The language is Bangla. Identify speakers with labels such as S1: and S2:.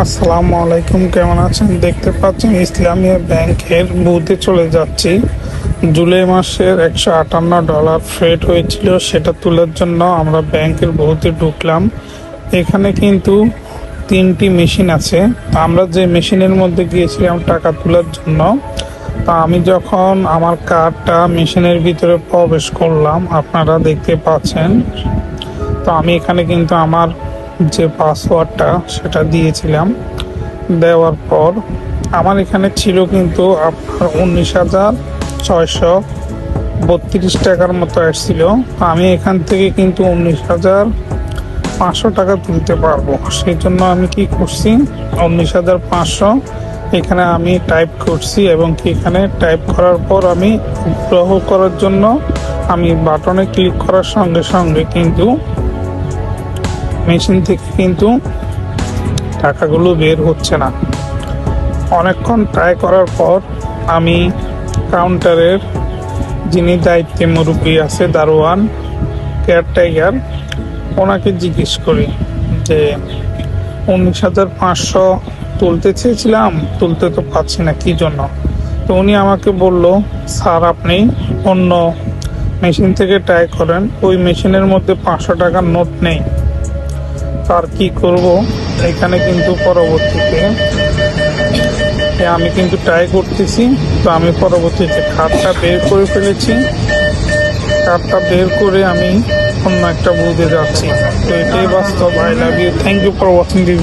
S1: আসসালামু আলাইকুম, কেমন আছেন? দেখতে পাচ্ছেন ইসলামিয়া ব্যাংকের বুথে চলে যাচ্ছি। জুলাই মাসের একশো আটান্ন ডলার ফ্রেড হয়েছিল, সেটা তোলার জন্য আমরা ব্যাংকের বুথে ঢুকলাম। এখানে কিন্তু তিনটি মেশিন আছে। আমরা যে মেশিনের মধ্যে গিয়েছিলাম টাকা তোলার জন্য, তা আমি যখন আমার কার্ডটা মেশিনের ভিতরে প্রবেশ করলাম, আপনারা দেখতে পাচ্ছেন। তো আমি এখানে কিন্তু আমার যে পাসওয়ার্ডটা সেটা দিয়েছিলাম, দেওয়ার পর আমার এখানে ছিল কিন্তু আপনার উনিশ হাজার ছয়শো বত্রিশ টাকার মতো আসছিল। আমি এখান থেকে কিন্তু উনিশ হাজার পাঁচশো টাকা তুলতে পারব। সেই জন্য আমি কি করছি, উনিশ হাজার পাঁচশো এখানে আমি টাইপ করছি এবং কি এখানে টাইপ করার পর আমি গ্রহ করার জন্য আমি বাটনে ক্লিক করার সঙ্গে সঙ্গে কিন্তু মেশিন থেকে কিন্তু টাকাগুলো বের হচ্ছে না। অনেকক্ষণ ট্রাই করার পর আমি কাউন্টারের যিনি দায়িত্বে মুরব্বী আছে, দারোয়ান, কেয়ারটেকার, ওনাকে জিজ্ঞেস করি যে, উনিশ হাজার পাঁচশো তুলতে চেয়েছিলাম, তুলতে তো পাচ্ছি না, কি জন্য? তো উনি আমাকে বলল, স্যার, আপনি অন্য মেশিন থেকে ট্রাই করেন, ওই মেশিনের মধ্যে পাঁচশো টাকার নোট নেই। তার কি করব? এখানে কিন্তু পরবর্তীতে আমি কিন্তু ট্রাই করতেছি। তো আমি পরবর্তীতে খাটটা বের করে ফেলেছি খাটটা বের করে আমি অন্য একটা বুঝতে যাচ্ছি। তো এটাই বাস্তব। I love you thank you for watching this